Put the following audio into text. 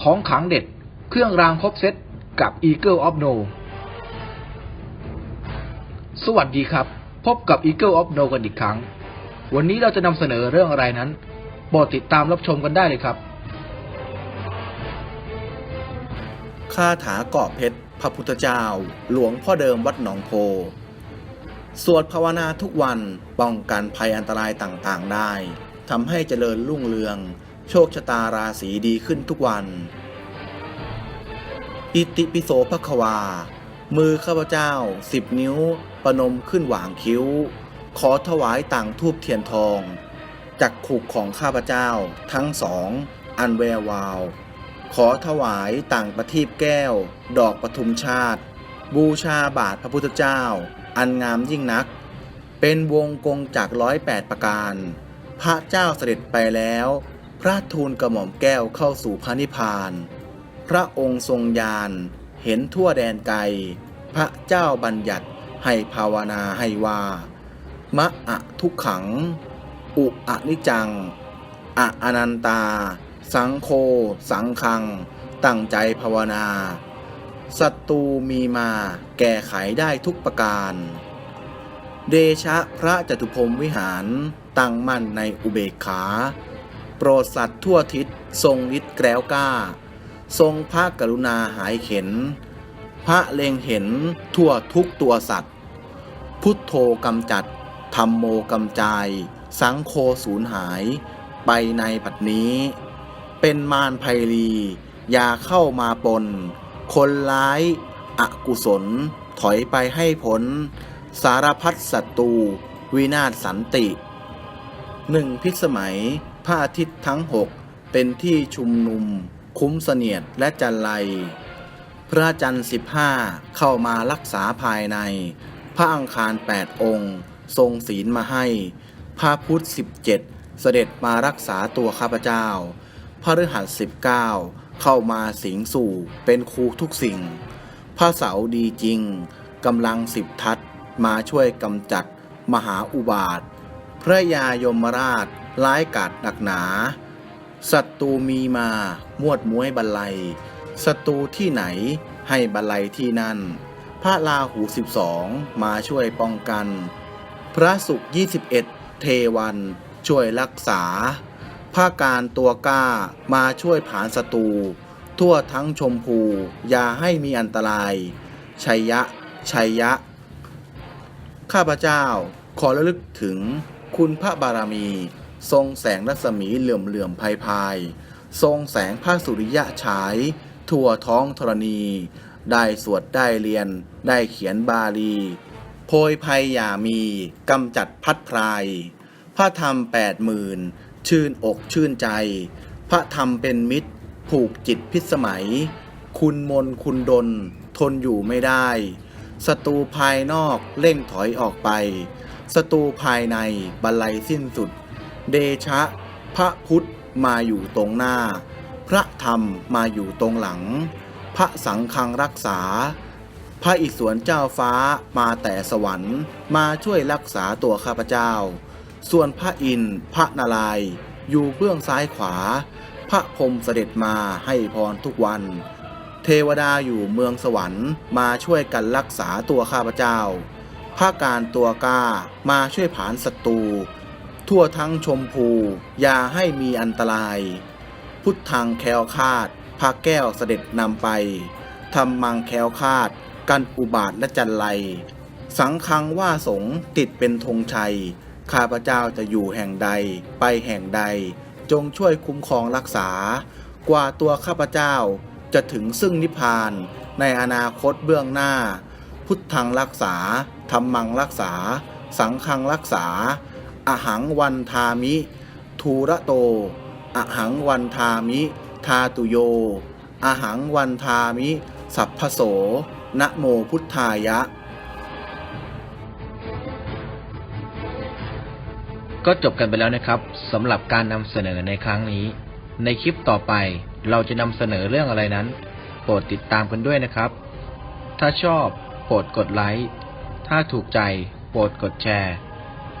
ของขังเด็ด เครื่องรางครบเซตกับ Eagle of No สวัสดีครับ พบกับ Eagle of No กันอีกครั้ง วันนี้เราจะนำเสนอเรื่องอะไรนั้นโปรดติดตามรับชมกันได้เลยครับคาถาเกาะเพชรพระพุทธเจ้า หลวงพ่อเดิมวัดหนองโพ สวดภาวนาทุกวันป้องกันภัยอันตรายต่างๆได้ทำให้เจริญรุ่งเรือง โชคชะตาราศีดีขึ้นทุกวัน อิติปิโสภควา มือข้าพเจ้าสิบนิ้ว ประนมขึ้นหว่างคิ้ว ขอถวายต่างทูบเทียนทองจักขุกของข้าพเจ้า ทั้งสอง อันแวววาว ขอถวายต่างประทีปแก้ว ดอกปทุมชาติ บูชาบาทพระพุทธเจ้า อันงามยิ่งนัก เป็นวงกงจากร้อยแปดประการ พระเจ้าเสด็จไปแล้ว พระทูลกระหม่อมแก้วเข้าสู่พระนิพพาน พระองค์ทรงญาณเห็นทั่วแดนไกล พระเจ้าบัญญัติให้ภาวนาให้ว่า มะอะทุกขัง อุอะนิจัง อะอนันตา สังโค สังคัง ตั้งใจภาวนา ศัตรูมีมาแก้ไขได้ทุกประการ เดชะพระจตุพรมวิหารตั้งมั่นในอุเบกขา ปรดสัตว์ทั่วทิศทรงฤทธิ์แกล้วกล้า ทรงพระกรุณาหายเข็น พระเล็งเห็นทั่วทุกตัวสัตว์ พุทโธกำจัดธรรมโมกำจาย สังโคสูญหาย ไปในปัดนี้ เป็นมารภัยรีอย่าเข้ามาปน คนร้ายอกุศล ถอยไปให้ผล สารพัดศัตรูวินาศสันติหนึ่งพิสมัย พระอาทิตย์ทั้งหกเป็นที่ชุมนุม คุ้มเสนียดและจันไรพระจันทร์สิบห้าเข้ามารักษาภายใน พระอังคารแปดองค์ ทรงศีลมาให้ พระพุทธสิบเจ็ดเสด็จมารักษาตัวข้าพเจ้า พระฤหัสสิบเก้าเข้ามาสิงสู่เป็นครูทุกสิ่ง พระเสาดีจริงกำลังสิบทัศมาช่วยกำจัดมหาอุบาท พระยายมราช ร้ายกาจหนักหนา ศัตรูมีมามวดม้วยบันไลศัตรูที่ไหนให้บันไลที่นั่น พระลาหู 12 มาช่วยป้องกัน พระศุกร์21 เทวันช่วยรักษาพระการตัวกล้ามาช่วยผานศัตรูทั่วทั้งชมพูอย่าให้มีอันตราย ชัยยะ ชัยยะ ข้าพเจ้าขอระลึกถึงคุณพระบารมี ทรงแสงรัศมีเหลื่อมเหลื่อมภายภาย ทรงแสงพระสุริยะฉาย ทั่วท้องธรณี ได้สวดได้เรียน ได้เขียนบาลี โพยภัยอย่ามีกำจัดพัดพราย พระธรรมแปดหมื่นชื่นอกชื่นใจ พระธรรมเป็นมิตร ผูกจิตพิสมัย คุณมนคุณดน ทนอยู่ไม่ได้ศัตรูภายนอกเร่งถอยออกไปศัตรูภายในบรรลัยสิ้นสุด เดชะ พระพุทธมาอยู่ตรงหน้า พระธรรมมาอยู่ตรงหลัง พระสังฆังรักษา พระอิศวรเจ้าฟ้ามาแต่สวรรค์ มาช่วยรักษาตัวข้าพเจ้า ส่วนพระอินทร์พระนารายณ์อยู่เบื้องซ้ายขวา พระพรมเสด็จมาให้พรทุกวัน เทวดาอยู่เมืองสวรรค์มาช่วยกันรักษาตัวข้าพเจ้าพระการตัวกล้ามาช่วยผานศัตรู ทั่วทั้งชมพู อย่าให้มีอันตราย พุทธังแคล้วคาดพระแก้วเสด็จนำไปธรรมังแคล้วคาด กันอุบาทและจันไรสังคังว่าสงติดเป็นธงชัย ข้าพเจ้าจะอยู่แห่งใด ไปแห่งใด จงช่วยคุ้มครองรักษา กว่าตัวข้าพเจ้าจะถึงซึ่งนิพพานในอนาคตเบื้องหน้า พุทธังรักษาธรรมังรักษา สังฆังรักษา อหังวันทามิ ทูระโต อหังวันทามิ ทาตุโย อหังวันทามิ สัพพโส นะโมพุทธายะ ก็จบกันไปแล้วนะครับสำหรับการนำเสนอในครั้งนี้ ในคลิปต่อไปเราจะนำเสนอเรื่องอะไรนั้น โปรดติดตามกันด้วยนะครับ ถ้าชอบโปรดกดไลค์ ถ้าถูกใจโปรดกดแชร์